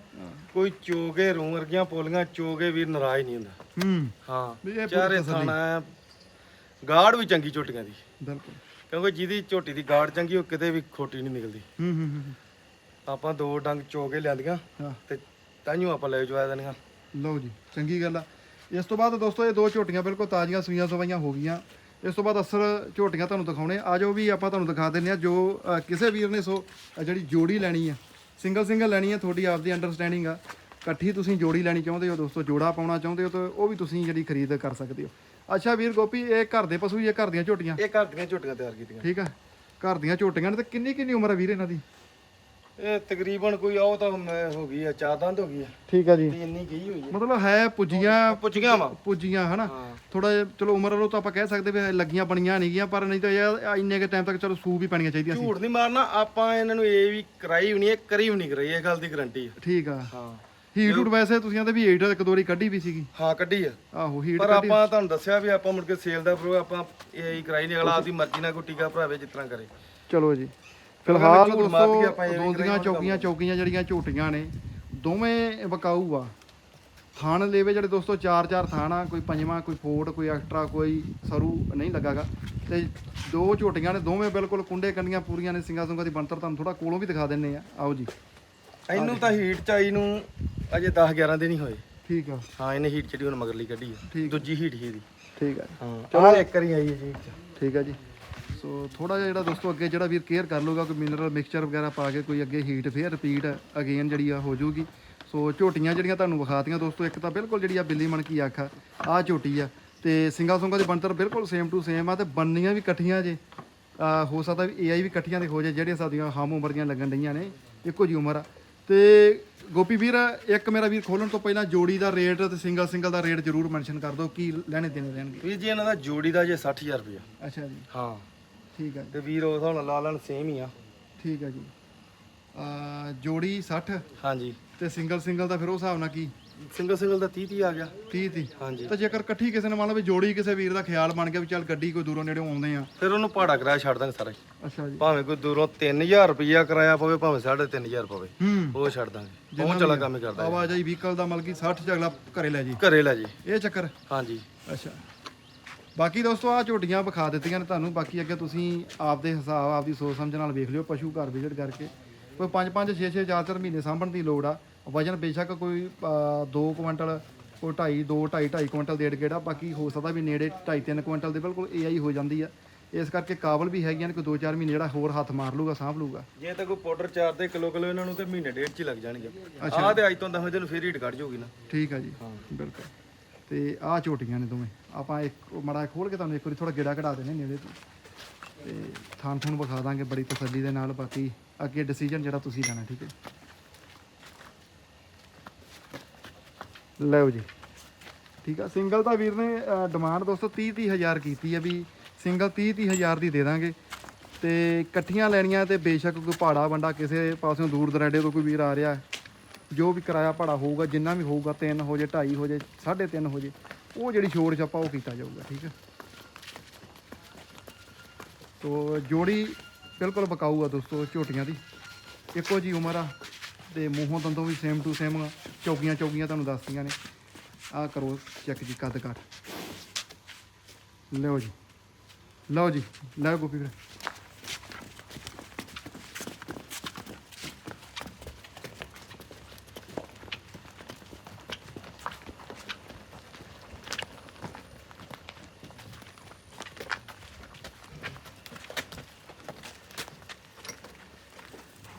ਕੋਈ ਚੋਗੇ ਰੂੰ ਵਰਗੀਆਂ ਪੋਲੀਆਂ ਚੋਗੇ ਵੀਰ ਨਾਰਾਜ਼ ਨਹੀਂ ਹੁੰਦਾ। ਹੂੰ। ਵੀ ਇਹ ਪੂਰੀ ਚਾਰੇ ਤਸੱਲੀ। ਥਾਣਾ ਗਾੜ ਵੀ ਚੰਗੀ ਝੋਟੀਆਂ ਦੀ। ਬਿਲਕੁਲ। ਕਿਉਂਕਿ ਜਿਹਦੀ ਝੋਟੀ ਦੀ ਗਾੜ ਚੰਗੀ ਉਹ ਕਿਤੇ ਵੀ ਖੋਟੀ ਨਹੀਂ ਨਿਕਲਦੀ। ਹੂੰ ਹੂੰ ਹੂੰ, ਹੂੰ। ਆਪਾਂ ਦੋ ਡੰਗ ਚੋਗੇ ਲਿਆਂਦੀਆਂ ਹਾਂ। ਤੇ ਤਾਈਓ ਆਪਾਂ ਲੈ ਜਵਾ ਦੇਣੀਆਂ ਲਓ ਜੀ ਚੰਗੀ ਗੱਲ ਆ। ਇਸ ਤੋਂ ਬਾਅਦ ਦੋਸਤੋ ਇਹ ਦੋ ਝੋਟੀਆਂ ਬਿਲਕੁਲ ਤਾਜ਼ੀਆਂ ਸੂਈਆਂ ਸਵਾਈਆਂ ਹੋ ਗਈਆਂ। ਇਸ ਤੋਂ ਬਾਅਦ ਅਸਰ ਝੋਟੀਆਂ ਤੁਹਾਨੂੰ ਦਿਖਾਉਣੇ ਆ। ਜੋ ਵੀ ਆਪਾਂ ਤੁਹਾਨੂੰ ਦਿਖਾ ਦਿੰਨੇ ਆ ਜੋ ਅ, ਕਿਸੇ ਵੀਰ ਨੇ ਸੋ ਅ, ਜਿਹੜੀ ਜੋੜੀ ਲੈਣੀ ਆ। ਸਿੰਗਲ ਸਿੰਗਲ ਲੈਣੀ ਆ ਤੁਹਾਡੀ ਆਪਦੀ ਅੰਡਰਸਟੈਂਡਿੰਗ ਆ। ਇਕੱਠੀ ਤੁਸੀਂ ਜੋੜੀ ਲੈਣੀ ਚਾਹੁੰਦੇ ਹੋ ਦੋਸਤੋ ਜੋੜਾ ਪਾਉਣਾ ਚਾਹੁੰਦੇ ਹੋ ਤਾਂ ਉਹ ਵੀ ਤੁਸੀਂ ਜਿਹੜੀ ਖਰੀਦ ਕਰ ਸਕਦੇ ਹੋ। ਅੱਛਾ ਵੀਰ ਗੋਪੀ ਇਹ ਘਰ ਦੇ ਪਸ਼ੂ ਹੀ ਇਹ ਘਰ ਦੀਆਂ ਝੋਟੀਆਂ? ਇਹ ਘਰ ਦੀਆਂ ਝੋਟੀਆਂ ਤਿਆਰ ਕੀਤੀਆਂ। ਠੀਕ ਆ ਘਰ ਦੀਆਂ ਝੋਟੀਆਂ ਨੇ ਤੇ ਕਿੰਨੀ ਕਿੰਨੀ ਉਮਰ ਆ ਵੀਰ ਇਹਨਾਂ ਦੀ? ਇਹ ਤਕਰੀਬਨ ਕੋਈ ਆਉ ਤਾਂ ਮੈਂ ਹੋ ਗਈ ਆ ਚਾਰ ਦੰਦ ਹੋ ਗਈ ਆ। ਠੀਕ ਆ ਜੀ। ਤੇ ਇੰਨੀ ਗਈ ਹੋਈ ਹੈ ਮਤਲਬ ਹੈ ਪੁੱਜੀਆਂ ਪੁੱਛ ਗਿਆ ਵਾ। ਪੁੱਜੀਆਂ ਹਨਾ? ਥੋੜਾ ਜਿਹਾ ਚਲੋ ਉਮਰ ਵੱਲੋਂ ਤਾਂ ਆਪਾਂ ਕਹਿ ਸਕਦੇ ਵੀ ਲੱਗੀਆਂ ਬਣੀਆਂ ਨਹੀਂ ਗੀਆਂ ਪਰ ਨਹੀਂ ਤਾਂ ਇਹ ਇੰਨੇ ਕੇ ਟਾਈਮ ਤੱਕ ਚਲੋ ਸੂ ਵੀ ਪੈਣੀਆਂ ਚਾਹੀਦੀਆਂ ਸੀ। ਝੂਠ ਨਹੀਂ ਮਾਰਨਾ ਆਪਾਂ ਇਹਨਾਂ ਨੂੰ ਇਹ ਵੀ ਕਰਾਈ ਵੀ ਨਹੀਂ ਇਹ ਕਰੀ ਵੀ ਨਹੀਂ ਕਰਾਈ ਇਹ ਗੱਲ ਦੀ ਗਾਰੰਟੀ ਆ ਠੀਕ ਆ। ਹਾਂ। ਹੀਟ ਹੂਟ ਵੈਸੇ ਤੁਸੀਂ ਆਂਦੇ ਵੀ ਹੀਟ ਇੱਕ ਦੋ ਵਾਰੀ ਕੱਢੀ ਵੀ ਸੀਗੀ। ਹਾਂ ਕੱਢੀ ਆ। ਆਹੋ ਹੀਟ ਪਰ ਆਪਾਂ ਤੁਹਾਨੂੰ ਦੱਸਿਆ ਵੀ ਆਪਾਂ ਮੁੜ ਕੇ ਸੇਲ ਦਾ ਪ੍ਰੋ ਆਪਾਂ ਇਹ ਹੀ ਕਰਾਈ ਨਹੀਂ ਅਗਲਾ ਆਪਦੀ ਮਰਜ਼ੀ ਨਾਲ ਕੋਈ ਟੀਕਾ ਭਰਾਵੇ ਜਿਸ ਤਰ੍ਹਾਂ ਕਰੇ। ਚਲੋ ਜੀ। ਫਿਲਹਾਲ ਦੋਸਤੋ ਕਰਾਈ ਚੌਕੀਆਂ ਚੌਕੀਆਂ ਜਿਹੜੀਆਂ ਝੋਟੀਆਂ ਨੇ ਦੋਵੇਂ ਵਕਾਊ ਆ। ਥਾਣ ਲੇਵੇ ਜਿਹੜੇ ਦੋਸਤੋ ਚਾਰ ਚਾਰ ਥਾਣ ਆ ਕੋਈ ਪੰਜਵਾਂ ਕੋਈ ਫੋਰਟ ਕੋਈ ਐਕਸਟਰਾ ਕੋਈ ਸਰੂ ਨਹੀਂ ਲੱਗਾਗਾ। ਤੇ ਦੋ ਝੋਟੀਆਂ ਨੇ ਦੋਵੇਂ ਬਿਲਕੁਲ ਕੁੰਡੇ ਕੰਡੀਆਂ ਪੂਰੀਆਂ ਨੇ ਸਿੰਗਾ ਸੁੰਗਾ ਦੀ ਬਣਤਰ ਤੁਹਾਨੂੰ ਥੋੜਾ ਕੋਲੋਂ ਵੀ ਦਿਖਾ ਦਿੰਨੇ ਆ। ਆਓ ਜੀ। ਇਹਨੂੰ ਤਾਂ ਹੀਟ ਚਾਈ ਨੂੰ ਅਜੇ 10 11 ਦਿਨ ਹੀ ਹੋਏ। ਠੀਕ ਆ। ਹਾਂ ਇਹਨੇ ਹੀਟ ਜਿਹੜੀ ਹੁਣ ਮਗਰਲੀ ਕੱਢੀ ਆ। ਠੀਕ। ਦੂਜੀ ਹੀਟ ਹੀ ਦੀ ਠੀਕ ਆ। ਹਾਂ ਆਹ ਇੱਕ ਵਾਰੀ ਆਈ ਹੈ ਜੀ। ਠੀਕ ਆ ਜੀ। ਸੋ ਥੋੜਾ ਜਿਹਾ ਜਿਹੜਾ ਦੋਸਤੋ ਅੱਗੇ ਜਿਹੜਾ ਵੀਰ ਕੇਅਰ ਕਰ ਲੂਗਾ ਕੋਈ ਮਿਨਰਲ ਮਿਕਸਚਰ ਵਗੈਰਾ ਪਾ ਕੇ ਕੋਈ ਅੱਗੇ ਹੀਟ ਫੇਰ ਰਿਪੀਟ ਅਗੇਨ ਜਿਹੜੀ ਆ ਹੋ ਜਾਊਗੀ। ਸੋ ਝੋਟੀਆਂ ਜਿਹੜੀਆਂ ਤੁਹਾਨੂੰ ਵਿਖਾਤੀਆਂ ਦੋਸਤੋ ਇੱਕ ਤਾਂ ਬਿਲਕੁਲ ਜਿਹੜੀ ਆ ਬਿੱਲੀ ਮਣ ਕੀ ਆਖਾ ਆ ਝੋਟੀ ਆ। ਤੇ ਸਿੰਗਾ ਸੁੰਗਾ ਦੀ ਬਣਤਰ ਬਿਲਕੁਲ ਸੇਮ ਟੂ ਸੇਮ ਆ ਤੇ ਬੰਨੀਆਂ ਵੀ ਇਕੱਠੀਆਂ ਜੇ। ਆ, ਹੋ ਸਕਦਾ ਵੀ ਏਆਈ ਵੀ ਇਕੱਠੀਆਂ ਦੇ ਹੋ ਜੇ ਜਿਹੜੀਆਂ ਸਾਡੀਆਂ ਹਮ ਉਮਰ ਦੀਆਂ ਲੱਗਣ ਡਈਆਂ ਨੇ ਇੱਕੋ ਜੀ ਉਮਰ ਆ। ਤੇ ਗੋਪੀ ਵੀਰ ਇੱਕ ਮੇਰਾ ਵੀਰ ਖੋਲਣ ਤੋਂ ਪਹਿਲਾਂ ਜੋੜੀ ਦਾ ਰੇਟ ਤੇ ਸਿੰਗਲ ਸਿੰਗਲ ਦਾ ਰੇਟ ਜ਼ਰੂਰ ਮੈਂਸ਼ਨ ਕਰ ਦਿਓ। ਕੀ ਲੈਣੇ ਦੇਣੇ ਰਹਿਣਗੇ ਵੀ ਜੀ ਇਹਨਾਂ ਦਾ ਜੋੜੀ ਦਾ ਜੇ 60000 ਰੁਪਇਆ। ਅੱਛਾ ਜੀ। ਹਾਂ। ਠੀਕ ਆ ਤੇ ਵੀਰ ਉਹ ਹਿਸਾਬ ਨਾਲ ਲਾ ਲੈਣ ਸੇਮ ਹੀ ਆ। ਠੀਕ ਹੈ ਜੀ। ਆ ਜੋੜੀ 60 ਹਾਂਜੀ। ਤੇ ਸਿੰਗਲ ਸਿੰਗਲ ਦਾ ਫਿਰ ਉਸ ਹਿਸਾਬ ਨਾਲ ਕੀ? ਸਿੰਗਲ ਸਿੰਗਲ ਦਾ 30 30 ਆ ਗਿਆ। 30 30 ਹਾਂਜੀ। ਤਾਂ ਜੇਕਰ ਇਕੱਠੀ ਕਿਸੇ ਨੇ ਮੰਨ ਲਓ ਵੀ ਜੋੜੀ ਕਿਸੇ ਵੀਰ ਦਾ ਖਿਆਲ ਬਣ ਗਿਆ ਵੀ ਚੱਲ ਗੱਡੀ ਕੋਈ ਦੂਰੋਂ ਨੇੜੇ ਆਉਂਦੇ ਆ। ਫਿਰ ਉਹਨੂੰ ਭਾੜਾ ਕਿਰਾਇਆ ਛੱਡ ਦਾਂਗੇ ਸਾਰਾ। ਹੀ। ਅੱਛਾ ਜੀ। ਭਾਵੇਂ ਕੋਈ ਦੂਰੋਂ 3000 ਰੁਪਇਆ ਕਿਰਾਇਆ ਪਵੇ ਭਾਵੇਂ 3500 ਪਵੇ ਹੂੰ। ਉਹ ਛੱਡ ਦਾਂਗੇ। ਪਹੁੰਚ ਵਾਲਾ ਕੰਮ ਹੀ ਕਰਦਾ ਆਵਾਜਾਈ ਵਹੀਕਲ ਦਾ ਮਤਲਬ ਕਿ 60 ਚ ਅਗਲਾ ਘਰੇ ਲੈ ਜੀ। ਘਰੇ ਲੈ ਜੀ। ਇਹ ਚੱਕਰ। ਹਾਂਜੀ। ਅੱਛਾ। ਬਾਕੀ ਦੋਸਤੋ ਆ ਝੋਟੀਆਂ ਵਿਖਾ ਦਿੱਤੀਆਂ ਨੇ ਤੁਹਾਨੂੰ। ਬਾਕੀ ਅੱਗੇ ਤੁਸੀਂ ਆਪਦੇ ਹਿਸਾਬ ਆਪਦੀ ਸੋਚ ਸਮਝ ਨਾਲ ਵੇਖ ਲਿਓ ਪਸ਼ੂ ਘਰ ਵਿਜ਼ਿਟ ਕਰਕੇ। ਕੋਈ 5 5 6 6 4 4 ਮਹੀਨੇ ਸਾਂਭਣ ਦੀ ਲੋੜ ਆ। ਵਜਨ ਬੇਸ਼ੱਕ ਕੋਈ 2 ਕੁਇੰਟਲ ਕੋਈ 2.5 2 2.5 2.5 ਕੁਇੰਟਲ ਡੇਢ ਗੇੜਾ ਬਾਕੀ ਹੋ ਸਕਦਾ ਵੀ ਨੇੜੇ 2.5 3 ਕੁਇੰਟਲ ਦੇ ਬਿਲਕੁਲ ਏਆਈ ਹੋ ਜਾਂਦੀ ਆ। ਇਸ ਕਰਕੇ ਕਾਬਲ ਵੀ ਹੈਗੀਆਂ ਨੇ ਕੋਈ 2-4 ਮਹੀਨੇ ਜਿਹੜਾ ਹੋਰ ਹੱਥ ਮਾਰ ਲੂਗਾ ਸਾਂਭ ਲੂਗਾ। ਜੇ ਤਾਂ ਕੋਈ ਪਾਊਡਰ ਚਾਰ ਦੇ ਕਿਲੋ ਕਿਲੋ ਇਹਨਾਂ ਨੂੰ ਤੇ ਮਹੀਨੇ ਡੇਢ ਚ ਹੀ ਲੱਗ ਜਾਣਗੇ। ਆਹ ਤੇ ਅੱਜ ਤੋਂ 10 ਦਿਨ ਫੇਰ ਹੀਟ ਕੱਢ ਜਾਊਗੀ ਨਾ। ਠੀਕ ਆ ਜੀ। ਬਿਲਕੁਲ। ਤੇ ਆਹ ਝੋਟੀਆਂ ਨੇ ਦੋਵੇਂ। ਆਪਾਂ ਇੱਕ ਮੜਾ ਖੋਲ ਕੇ ਤੁਹਾਨੂੰ ਇੱਕ ਵਾਰੀ ਥੋੜਾ ਗੇੜਾ ਕਢਾ ਦੇਣੇ ਨੇੜੇ ਤੋਂ। ਤੇ ਥਾਂ ਤੁਹਾਨੂੰ ਵਿਖਾ ਦਾਂਗੇ ਬੜੀ ਤਸੱਲੀ ਦੇ ਨਾਲ ਬਾਕੀ ਅੱਗੇ ਡਿਸੀਜਨ ਜਿਹੜਾ ਤੁਸੀਂ ਲੈਣਾ ਠੀਕ ਹੈ। ਲਓ ਜੀ। ਠੀਕ ਆ ਸਿੰਗਲ ਤਾਂ ਵੀਰ ਨੇ ਡਿਮਾਂਡ ਦੋਸਤੋ 30 30 ਹਜ਼ਾਰ ਕੀਤੀ ਆ ਵੀ ਸਿੰਗਲ 30 30 ਹਜ਼ਾਰ ਦੀ ਦੇ ਦਾਂਗੇ। ਤੇ ਇਕੱਠੀਆਂ ਲੈਣੀਆਂ ਤੇ ਬੇਸ਼ੱਕ ਕੋਈ ਪਹਾੜਾ ਵੰਡਾ ਕਿਸੇ ਪਾਸਿਓਂ ਦੂਰ ਦਰਾਡੇ ਤੋਂ ਕੋਈ ਵੀਰ ਆ ਰਿਹਾ। ਜੋ ਵੀ ਕਿਰਾਇਆ ਭਾੜਾ ਹੋਊਗਾ, ਜਿੰਨਾ ਵੀ ਹੋਊਗਾ 3 ਹੋ ਜੇ 2.5 ਹੋ ਜੇ 3.5 ਹੋ ਜੇ, ਉਹ ਜਿਹੜੀ ਛੋੜ ਛਾਪਾ ਉਹ ਕੀਤਾ ਜਾਊਗਾ, ਠੀਕ ਹੈ ਤੋ ਜੋੜੀ ਬਿਲਕੁਲ ਬਕਾਊ ਆ ਦੋਸਤੋ, ਝੋਟੀਆਂ ਦੀ। ਇੱਕੋ ਜੀ ਉਮਰ ਆ। ਤੇ ਮੂੰਹੋਂ ਦੰਦੋਂ ਵੀ ਸੇਮ ਟੂ ਸੇਮ ਚੌਕੀਆਂ ਚੌਕੀਆਂ ਤੁਹਾਨੂੰ ਦੱਸਦੀਆਂ ਨੇ। ਆਹ ਕਰੋ ਚੈੱਕ ਜੀ ਕੱਦ ਕੱਟ। ਲਓ ਜੀ। ਲਓ ਜੀ। ਲੈ ਗੋਪੀ ਵੀਰ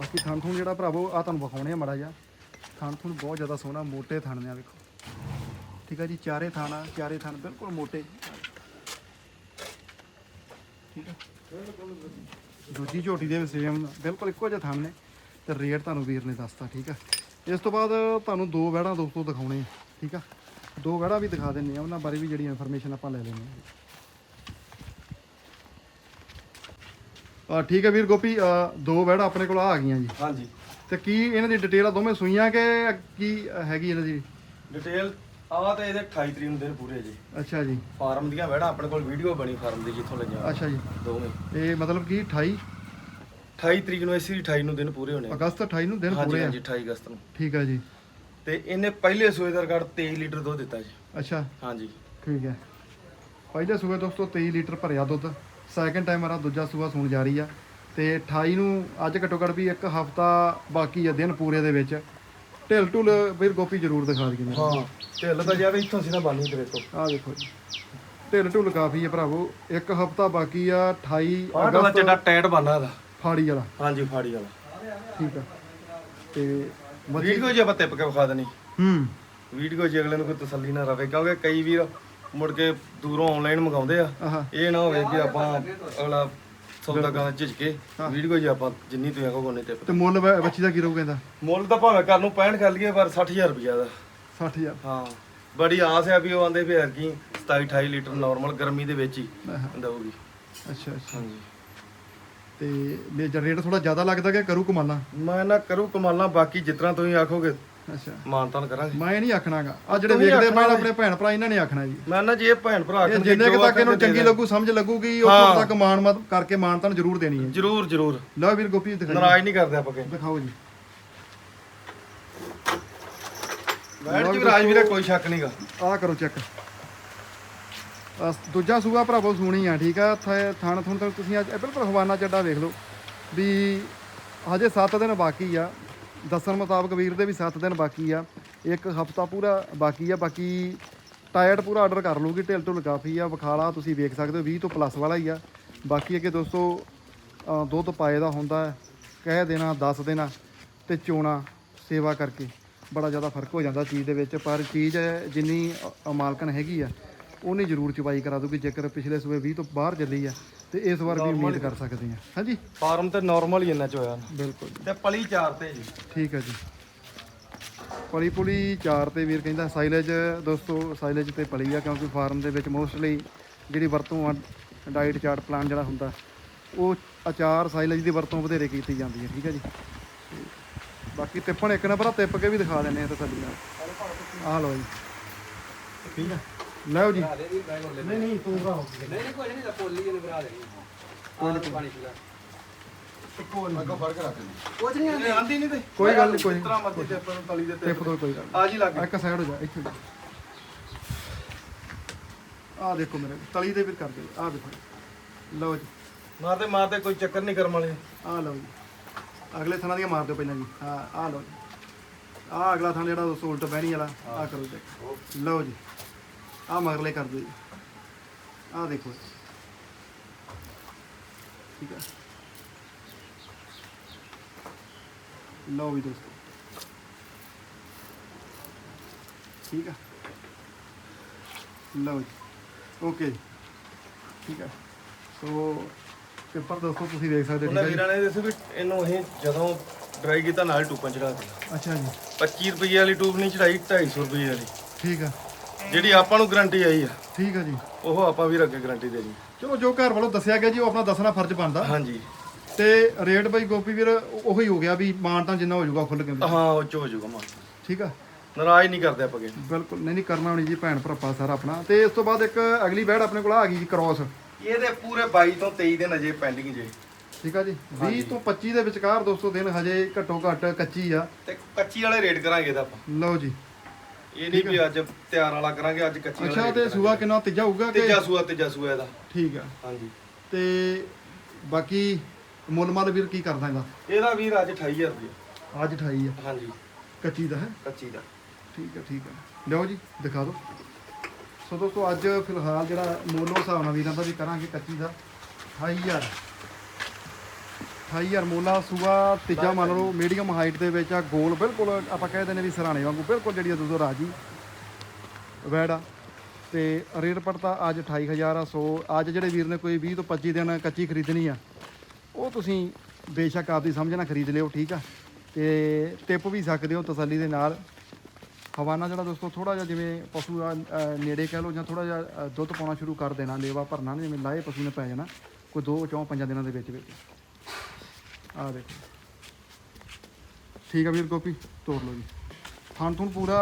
ਬਾਕੀ ਥਣ ਥੁਣ ਜਿਹੜਾ ਭਰਾਵੋ ਆ ਤੁਹਾਨੂੰ ਵਿਖਾਉਣੇ ਆ ਮੜਾ ਜਾ ਥਣ ਥੁਣ ਬਹੁਤ ਜ਼ਿਆਦਾ ਸੋਹਣਾ, ਮੋਟੇ ਥਣ ਨੇ ਆ ਵੇਖੋ। ਠੀਕ ਆ ਜੀ, ਚਾਰੇ ਥਣ ਆ ਚਾਰੇ ਥਣ ਬਿਲਕੁਲ ਮੋਟੇ। ਠੀਕ ਆ? ਦੂਜੀ ਝੋਟੀ ਦੇ ਸੇਮ ਬਿਲਕੁਲ ਇੱਕੋ ਜਿਹੇ ਥਣ ਨੇ। ਤੇ ਰੇਟ ਤੁਹਾਨੂੰ ਵੀਰ ਨੇ ਦੱਸਤਾ, ਠੀਕ ਆ? ਇਸ ਤੋਂ ਬਾਅਦ ਤੁਹਾਨੂੰ ਦੋ ਵਹਿੜਾਂ ਦੋਸਤੋ ਦਿਖਾਉਣੇ ਆ, ਠੀਕ ਆ? ਦੋ ਵਹਿੜਾਂ ਵੀ ਦਿਖਾ ਦਿੰਨੇ ਆ, ਉਹਨਾਂ ਬਾਰੇ ਵੀ ਜਿਹੜੀ ਇਨਫੋਰਮੇਸ਼ਨ ਆਪਾਂ ਲੈ ਲੈਣੀ ਆ। ਠੀਕ ਹੈ ਵੀਰ ਗੋਪੀ ਅ, ਦੋ ਵਹਿੜਾਂ ਆਪਣੇ ਕੋਲ ਆ ਗਈਆਂ ਜੀ। ਹਾਂਜੀ। ਤੇ ਕੀ ਇਹਨਾਂ ਦੀ ਡਿਟੇਲ ਆ ਦੋਵੇਂ ਸੂਈਆਂ ਕਿ ਕੀ ਹੈਗੀ ਇਹਨਾਂ ਦੀ? ਡਿਟੇਲ ਆਹ ਤੇ ਇਹਦੇ 28 ਤਰੀਕ ਨੂੰ ਦਿਨ ਪੂਰੇ ਜੀ। ਅੱਛਾ ਜੀ। ਫਾਰਮ ਦੀਆਂ ਵੈੜਾਂ ਆਪਣੇ ਕੋਲ ਵੀਡੀਓ ਬਣੀ ਫਾਰਮ ਦੀ ਜਿੱਥੋਂ ਲਈਆਂ। ਅੱਛਾ ਜੀ। ਦੋਵੇਂ। ਇਹ ਮਤਲਬ ਕਿ 28 28 ਤਰੀਕ ਨੂੰ ਇਸੇ 28 ਨੂੰ ਦਿਨ ਪੂਰੇ ਹੋਣੇ ਆ। ਅਗਸਤ 28 ਨੂੰ ਦਿਨ ਹਾਂਜੀ ਪੂਰੇ ਆ। ਹਾਂਜੀ 28 ਅਗਸਤ ਨੂੰ। ਠੀਕ ਆ ਜੀ। ਤੇ ਇਹਨੇ ਪਹਿਲੇ ਸੂਏ ਦਾ ਰਿਕਾਰਡ 23 ਲੀਟਰ ਦੁੱਧ ਦਿੱਤਾ ਜੀ। ਅੱਛਾ। ਹਾਂਜੀ। ਠੀਕ ਹੈ। ਪਹਿਲੇ ਸੂਏ ਦੋਸਤੋ 23 ਲੀਟਰ ਭਰਿਆ ਦੁੱਧ। ਸੈਕਿੰਡ ਟਾਈਮ ਮੇਰਾ ਦੂਜਾ ਸੂਆ ਸੂਣ ਜਾ ਰਹੀ ਆ। ਤੇ 28 ਨੂੰ ਅੱਜ ਘੱਟੋ ਘੱਟ ਵੀ ਇੱਕ ਹਫਤਾ ਬਾਕੀ ਆ ਦਿਨ ਪੂਰੇ ਦੇ ਵਿੱਚ। ਢਿੱਲ ਢੁੱਲ ਵੀਰ ਗੋਪੀ ਜ਼ਰੂਰ ਦਿਖਾ ਦਈਏ ਮੈਨੂੰ ਹਾਂ ਢਿੱਲ ਤਾਂ ਜਾਵੇ ਇੱਥੋਂ ਸੀ ਨਾ ਬਾਨੀ ਤੇ ਵੇਖੋ ਆਹ ਦੇਖੋ ਜੀ। ਢਿੱਲ ਢੁੱਲ ਕਾਫੀ ਹੈ ਭਰਾਵੋ। ਇੱਕ ਹਫਤਾ ਬਾਕੀ ਆ 28 ਆਹ ਗਲਾ ਚੱਡਾ ਟਾਈਟ ਬਾਨਾ ਇਹਦਾ ਫਾੜੀ ਵਾਲਾ। ਹਾਂਜੀ ਫਾੜੀ ਵਾਲਾ। ਠੀਕ ਆ। ਤੇ ਵੀਡੀਓ ਜੇ ਆਪਾਂ ਟਿਪ ਕੇ ਵਿਖਾ ਦੇਣੀ। ਹੂੰ। ਵੀਡੀਓ ਜੇ ਅਗਲੇ ਨੂੰ ਕੋਈ ਤਸੱਲੀ ਨਾ ਰਵੇ ਕਿਉਂਕਿ ਕਈ ਵੀਰ ਮੁੜ ਕੇ ਦੂਰੋਂ ਆਨਲਾਈਨ ਮੰਗਾਉਂਦੇ ਆ। ਆਹਾ। ਇਹ ਨਾ ਹੋਵੇ ਕਿ ਆਪਾਂ ਅਗਲਾ ਸੌਦਾ ਕਰਨ ਝਿਜਕੇ ਵੀਡੀਓ ਜੀ ਆਪਾਂ ਜਿੰਨੀ ਤੁਸੀਂ ਆਖੋ ਉਹਨੇ ਤੇ ਤੇ ਮੁੱਲ ਵ- ਬੱਚੀ ਦਾ ਕੀ ਰਹੂਗਾ ਇਹਦਾ ਮੁੱਲ ਤਾਂ ਭਾਵੇਂ ਕਰ ਨੂੰ 65 ਕਰ ਲਈਏ ਪਰ 60000 ਰੁਪਇਆ ਦਾ। 60000 ਹਾਂ। ਬੜੀ ਆਸ ਆ ਵੀ ਉਹ ਆਂਦੇ ਵੀ ਅਰਗੀ 27 28 ਲੀਟਰ ਨਾਰਮਲ ਗਰਮੀ ਦੇ ਵਿੱਚ ਹੀ ਦਊਗੀ। ਅੱਛਾ ਅੱਛਾ। ਹਾਂਜੀ। ਤੇ ਮੇਜਰ ਰੇਟ ਥੋੜਾ ਜ਼ਿਆਦਾ ਲੱਗਦਾ ਕਿ ਕਰੂ ਕਮਾਲਾਂ? ਮੈਂ ਨਾ ਕਰੂ ਕਮਾਲਾਂ ਬਾਕੀ ਜਿਤਨਾ ਤੁਸੀਂ ਆਖੋਗੇ ਅੱਛਾ। ਮਾਨਤਾਨ ਕਰਾਂਗੇ। ਮੈਂ ਨਹੀਂ ਆਖਣਾਗਾ। ਆ ਜਿਹੜੇ ਵੇਖਦੇ ਆਖਣਾ ਮੈਂ ਆਪਣੇ ਭੈਣ ਭਰਾ ਇਹਨਾਂ ਨੇ ਆਖਣਾ ਜੀ। ਮੈਂ ਨਾ ਜੇ ਭੈਣ ਭਰਾ ਇਹ ਆਖਣਗੇ ਜਿੰਨੇ ਕੁ ਤੱਕ ਇਹਨੂੰ ਚੰਗੀ ਲੱਗੂ ਸਮਝ ਲੱਗੂਗੀ ਉਹ। ਤੱਕ ਮਾਣ ਮਤ ਕਰਕੇ ਮਾਣ ਤਾਂ ਜ਼ਰੂਰ ਦੇਣੀ ਹੈ। ਜਰੂਰ ਜਰੂਰ। ਲਓ ਵੀਰ ਗੋਪੀ ਦਿਖਾਈ ਨਾਰਾਜ਼ ਨਹੀਂ ਕਰਦੇ ਆਪਾਂ ਕਿਸੇ ਦਿਖਾਓ ਜੀ। ਬੈਠ ਜੀ ਰਾਜ ਵੀਰੇ ਕੋਈ ਸ਼ੱਕ ਨਹੀਂਗਾ ਆਹ ਕਰੋ ਚੈੱਕ। ਦੂਜਾ ਸੂਆ ਭਰਾਵੋ ਸੋਹਣੀ ਆ ਠੀਕ ਆ? ਥਣ ਥਣ ਤੱਕ ਤੁਸੀਂ ਅੱਜ ਬਿਲਕੁਲ ਹਵਾਨਾ ਚੱਡਾ ਵੇਖ ਲਓ। ਵੀ ਹਜੇ 7 ਦਿਨ ਬਾਕੀ ਆ। ਦੱਸਣ ਮੁਤਾਬਕ ਵੀਰ ਦੇ ਵੀ 7 ਦਿਨ ਬਾਕੀ ਆ, ਇੱਕ ਹਫਤਾ ਪੂਰਾ ਬਾਕੀ ਆ, ਬਾਕੀ ਟਾਇਰਡ ਪੂਰਾ ਆਰਡਰ ਕਰ ਲੂਗੀ ਢਿੱਲ ਢੁੱਲ ਕਾਫੀ ਆ, ਵਿਖਾਲਾ ਤੁਸੀਂ ਵੇਖ ਸਕਦੇ ਹੋ 20 ਤੋਂ ਪਲੱਸ ਵਾਲਾ ਹੀ ਆ। ਬਾਕੀ ਅੱਗੇ ਦੋਸਤੋ ਦੁੱਧ ਪਾਏ ਦਾ ਹੁੰਦਾ ਕਹਿ ਦੇਣਾ, ਦੱਸ ਦੇਣਾ ਤੇ ਚੋਣਾ, ਸੇਵਾ ਕਰਕੇ। ਬੜਾ ਜ਼ਿਆਦਾ ਫ਼ਰਕ ਹੋ ਜਾਂਦਾ ਚੀਜ਼ ਦੇ ਵਿੱਚ, ਪਰ ਚੀਜ਼ ਜਿੰਨੀ ਅ- ਮਾਲਕਣ ਹੈਗੀ ਆ, ਉਹਨੇ ਜ਼ਰੂਰ ਚੁਬਾਈ ਕਰਾ ਦੂਗੀ ਜੇਕਰ ਪਿਛਲੇ ਸੂਏ 20 ਤੋਂ ਬਾਹਰ ਚੱਲੀ ਆ ਤੇ ਇਸ ਵਾਰ ਵੀ ਉਮੀਦ ਕਰ ਸਕਦੇ ਆ ਹਾਂਜੀ? ਫਾਰਮ ਤੇ ਨਾਰਮਲ ਹੀ ਇੰਨਾ ਚ ਹੋਇਆ। ਬਿਲਕੁਲ। ਤੇ ਪਲੀ ਚਾਰ ਤੇ ਜੀ। ਠੀਕ ਹੈ ਜੀ। ਪਲੀ ਪੁਲੀ ਚਾਰ ਤੇ ਵੀਰ ਕਹਿੰਦਾ ਸਾਈਲੇਜ ਦੋਸਤੋ ਸਾਈਲੇਜ ਤੇ ਪਲੀ ਆ ਕਿਉਂਕਿ ਫਾਰਮ ਦੇ ਵਿੱਚ ਮੋਸਟਲੀ ਜਿਹੜੀ ਵਰਤੋਂ ਆ ਡਾਈਟ ਚਾਰਟ ਪਲਾਨ ਜਿਹੜਾ ਹੁੰਦਾ ਉਹ ਅਚਾਰ ਸਾਈਲੇਜ ਦੀ ਵਰਤੋਂ ਵਧੇਰੇ ਕੀਤੀ ਜਾਂਦੀ ਹੈ। ਠੀਕ ਹੈ ਜੀ। ਤੇ ਬਾਕੀ ਤਿੱਪਣ ਇੱਕ ਨੰਬਰ ਆ ਤਿੱਪ ਕੇ ਵੀ ਦਿਖਾ ਦਿੰਦੇ ਆ ਤਸੱਲੀ ਨਾਲ। ਆਹ ਲਓ ਜੀ। ਠੀਕ ਹੈ ਲਓ ਜੀ। ਨਹੀਂ ਨਹੀਂ ਤੂੰ ਭਰਾ ਨਹੀਂ ਨਹੀਂ ਕੋਈ ਨਹੀਂ ਤਾਂ ਪੋਲੀ ਇਹਨੂੰ ਬਣਾ ਦੇਣੀ ਆਹ ਲਓ ਪਾਣੀ ਪੀਲਾ ਕੋਈ ਨਹੀਂ ਨਹੀਂ ਨਹੀਂ ਕੋਈ ਗੱਲ ਨਹੀਂ ਕੋਈ ਤਰ੍ਹਾਂ ਤੇ ਆਪਾਂ ਨੂੰ ਤਲੀ ਦੇ ਤੇ ਤਿੱਪ ਤੋਂ ਕੋਈ ਗੱਲ ਆ ਜੀ ਲੱਗ ਨਹੀਂ। ਇੱਕ ਸਾਈਡ ਹੋ ਜਾ ਇੱਥੇ ਆਹ ਦੇਖੋ ਮੇਰੇ ਤਲੀ ਦੇ ਵੀ ਕਰ ਦੇ ਆਹ ਦੇਖੋ। ਲਓ ਜੀ। ਮਾਰਦੇ ਮਾਰਦੇ ਕੋਈ ਚੱਕਰ ਨਹੀਂ ਕਰਮ ਵਾਲੇ। ਆਹ ਲਓ ਜੀ। ਅਗਲੇ ਥਾਣਾ ਦੀਆਂ ਮਾਰ ਦਿਓ ਪਹਿਲਾਂ ਜੀ। ਹਾਂ ਆਹ ਲਓ ਜੀ। ਆਹ ਅਗਲਾ ਥਾਣਾ ਜਿਹੜਾ ਦੋਸਤੋ ਉਲਟ ਬਹਿਣੀ ਵਾਲਾ ਆਹ ਕਰੋ ਚੈੱਕ ਲਓ ਜੀ। ਆਹ ਮਗਰਲੇ ਕਰ ਦਿਓ ਆਹ ਦੇਖੋ। ਠੀਕ ਹੈ ਲਓ ਵੀ ਦੋਸਤੋ। ਠੀਕ ਹੈ ਲਓ ਜੀ। ਓਕੇ। ਠੀਕ ਹੈ ਸੋ ਪੇਪਰ ਦੋਸਤੋ ਤੁਸੀਂ ਦੇਖ ਸਕਦੇ ਹੋ ਉਹਨਾਂ ਵੀਰਾਂ ਨੇ ਦੱਸਿਆ ਵੀ ਇਹਨੂੰ ਅਸੀਂ ਜਦੋਂ ਡਰਾਈ ਕੀਤਾ ਨਾਲ ਟੂਪਾਂ ਚੜਾ ਦਿੱਤੀ? ਅੱਛਾ ਜੀ। 25 ਰੁਪਏ ਵਾਲੀ ਟੂਬ ਨਹੀਂ ਚੜਾਈ 250 ਰੁਪਏ ਵਾਲੀ। ਠੀਕ ਆ। ਜਿਹੜੀ ਆਪਾਂ ਨੂੰ ਗਾਰੰਟੀ ਆਈ ਆ ਠੀਕ ਆ ਜੀ। ਉਹ ਆਪਾਂ ਵੀ ਅੱਗੇ ਗਾਰੰਟੀ ਦੇਣੀ ਚਲੋ ਜੋ ਘਰ ਵੱਲੋਂ ਦੱਸਿਆ ਗਿਆ ਜੀ ਉਹ ਆਪਣਾ ਦੱਸਣਾ ਫਰਜ਼ ਬਣਦਾ। ਹਾਂਜੀ। ਤੇ ਰੇਟ ਬਾਈ ਗੋਪੀ ਵੀਰ ਉਹੀ ਹੋ ਗਿਆ ਵੀ ਮਾਨ ਤਾਂ ਜਿੰਨਾ ਹੋ ਜਾਊਗਾ ਖੁੱਲ ਕੇ ਹਾਂ ਉਹ ਚ ਹੋ ਜਾਊਗਾ ਮਾਨ। ਠੀਕ ਆ? ਨਾਰਾਜ਼ ਨਹੀਂ ਕਰਦੇ ਆਪਾਂ ਕਿਸੇ। ਬਿਲਕੁਲ। ਨਹੀਂ ਨਹੀਂ ਕਰਨਾ ਹੋਣੀ ਜੀ ਭੈਣ ਭਰਾਪਾ ਸਾਰਾ ਆਪਣਾ। ਤੇ ਇਸ ਤੋਂ ਬਾਅਦ ਇੱਕ ਅਗਲੀ ਬੈੜ ਆਪਣੇ ਕੋਲ ਆ ਗਈ ਜੀ ਕ੍ਰੋਸ ਇਹਦੇ ਪੂਰੇ 22 ਤੋਂ 23 ਦਿਨ ਅਜੇ ਪੈਂਡਿੰਗ ਜੇ। ਠੀਕ ਆ ਜੀ? 20 ਤੋਂ 25 ਦੇ ਵਿਚਕਾਰ ਦੋਸਤੋ ਦਿਨ ਹਜੇ ਘੱਟੋ ਘੱਟ ਕੱਚੀ ਆ। ਤੇ ਕੱਚੀ ਵਾਲੇ ਰੇਟ ਕਰਾਂਗੇ ਇਹਦਾ ਆਪਾਂ। ਲਓ ਜੀ। ਇਹ ਨਹੀਂ ਵੀ ਅੱਜ ਤਿਆਰ ਵਾਲਾ ਕਰਾਂਗੇ ਅੱਜ ਕੱਚੀ ਵਾਲਾ ਅੱਛਾ ਤੇ। ਸੂਆ ਕਿੰਨਾ ਤੀਜਾ ਹੋਊਗਾ ਕਿ? ਤੀਜਾ ਸੂਆ ਤੀਜਾ ਸੂਆ ਇਹਦਾ। ਠੀਕ ਆ। ਹਾਂਜੀ। ਤੇ ਬਾਕੀ ਮੁੱਲ ਮੱਲ ਵੀਰ ਕੀ ਕਰਦਾ ਇਹਦਾ? ਇਹਦਾ ਵੀਰ ਅੱਜ 28000 ਰੁਪਏ ਅੱਜ 28 ਆ। ਹਾਂਜੀ। ਕੱਚੀ ਦਾ ਹੈ? ਕੱਚੀ ਦਾ। ਠੀਕ ਹੈ ਠੀਕ ਹੈ ਲਿਓ ਜੀ ਦਿਖਾ ਦਿਓ। ਸੋ ਦੋਸਤੋ ਅੱਜ ਫਿਲਹਾਲ ਜਿਹੜਾ ਮੋਲੋ ਹਿਸਾਬ ਨਾਲ ਵੀਰਾਂ ਦਾ ਵੀ ਕਰਾਂਗੇ ਕੱਚੀ ਦਾ 28000 28000 ਮੋਲਾ ਸੂਆ ਤੀਜਾ ਮੰਨ ਲਓ ਮੀਡੀਅਮ ਹਾਈਟ ਦੇ ਵਿੱਚ ਆ ਗੋਲ ਬਿਲਕੁਲ ਆਪਾਂ ਕਹਿ ਦਿੰਦੇ ਵੀ ਸਰਾਣੇ ਵਾਂਗੂ ਬਿਲਕੁਲ ਜਿਹੜੀ ਆ ਦੋਸਤੋ ਰਾਜੀ। ਵੈੜਾ। ਤੇ ਰੇਟ ਪੜਤਾ ਅੱਜ 28000 ਆ ਸੋ ਅੱਜ ਜਿਹੜੇ ਵੀਰ ਨੇ ਕੋਈ 20 ਤੋਂ 25 ਦਿਨ ਕੱਚੀ ਖਰੀਦਣੀ ਆ ਉਹ ਤੁਸੀਂ ਬੇਸ਼ੱਕ ਆਪਦੀ ਸਮਝ ਨਾਲ ਖਰੀਦ ਲਿਓ ਠੀਕ ਆ? ਤੇ ਟਿਪ ਵੀ ਸਕਦੇ ਹੋ ਤਸੱਲੀ ਦੇ ਨਾਲ। ਹਵਾਨਾ ਜਿਹੜਾ ਦੋਸਤੋ ਥੋੜਾ ਜਿਹਾ ਜਿਵੇਂ ਪਸ਼ੂ ਆ, ਨੇੜੇ ਕਹਿ ਲਓ ਜਾਂ ਥੋੜਾ ਜਿਹਾ ਦੁੱਧ ਪਾਉਣਾ ਸ਼ੁਰੂ ਕਰ ਦੇਣਾ ਲੇਵਾ ਭਰਨਾ ਨਾ ਜਿਵੇਂ ਲਾਏ ਪਸ਼ੂ ਨੇ ਪੈ ਜਾਣਾ ਕੋਈ ਦੋ ਚੌਂ ਪੰਜਾਂ ਦਿਨਾਂ ਦੇ ਵਿੱਚ ਵਿੱਚ। ਆ ਦੇਖੋ। ਠੀਕ ਆ ਵੀਰ ਗੋਪੀ ਤੋੜ ਲਓ ਜੀ। ਥਾਣ ਥੁਣ ਪੂਰਾ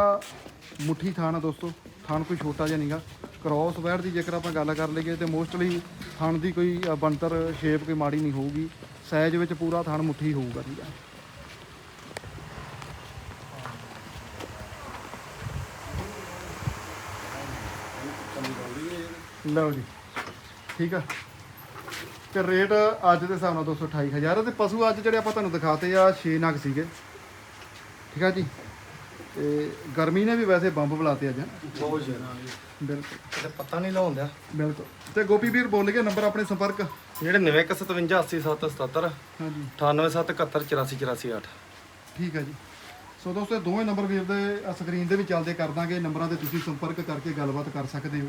ਮੁੱਠੀ ਥਾਣ ਆ ਦੋਸਤੋ ਥਾਣ ਕੋਈ ਛੋਟਾ ਜਿਹਾ ਨਹੀਂਗਾ ਕ੍ਰੋਸ ਵੈਰ ਦੀ ਜੇਕਰ ਆਪਾਂ ਗੱਲ ਕਰ ਲਈਏ ਤੇ ਮੋਸਟਲੀ ਥਾਣ ਦੀ ਕੋਈ ਅ, ਬਣਤਰ ਸ਼ੇਪ ਕੋਈ ਮਾੜੀ ਨਹੀਂ ਹੋਊਗੀ। ਸਾਈਜ਼ ਵਿੱਚ ਪੂਰਾ ਥਾਣ ਮੁੱਠੀ ਹੋਊਗਾ ਠੀਕ ਆ। ਲਓ ਜੀ। ਠੀਕ ਆ। ਤੇ ਰੇਟ ਅੱਜ ਦੇ ਹਿਸਾਬ ਨਾਲ 228000 ਤੇ ਪਸ਼ੂ ਅੱਜ ਜਿਹੜੇ ਆਪਾਂ ਤੁਹਾਨੂੰ ਦਿਖਾਤੇ ਆ 6 ਨਗ ਸੀਗੇ। ਠੀਕ ਆ ਜੀ? ਤੇ ਗਰਮੀ ਨੇ ਵੀ ਵੈਸੇ ਬੰਬ ਬੁਲਾਤੇ ਅੱਜ। ਬਹੁਤ ਜ਼ਿਆਦਾ। ਬਿਲਕੁਲ। ਤੇ ਪਤਾ ਨਹੀਂ ਲਾਉਂਦਾ। ਬਿਲਕੁਲ। ਤੇ ਗੋਪੀ ਵੀਰ ਬੋਲ ਕੇ ਨੰਬਰ ਆਪਣੇ ਸੰਪਰਕ। ਜਿਹੜੇ 9157 ਹਾਂਜੀ। 9871748448 ਠੀਕ ਹੈ ਜੀ। ਸੋ ਦੋਸਤੋ ਦੋਵੇਂ ਨੰਬਰ ਵੀਰ ਦੇ ਸਕਰੀਨ ਦੇ ਵੀ ਚੱਲਦੇ ਕਰ ਦਾਂਗੇ। ਨੰਬਰਾਂ ਤੇ ਤੁਸੀਂ ਸੰਪਰਕ ਕਰਕੇ ਗੱਲਬਾਤ ਕਰ ਸਕਦੇ ਹੋ।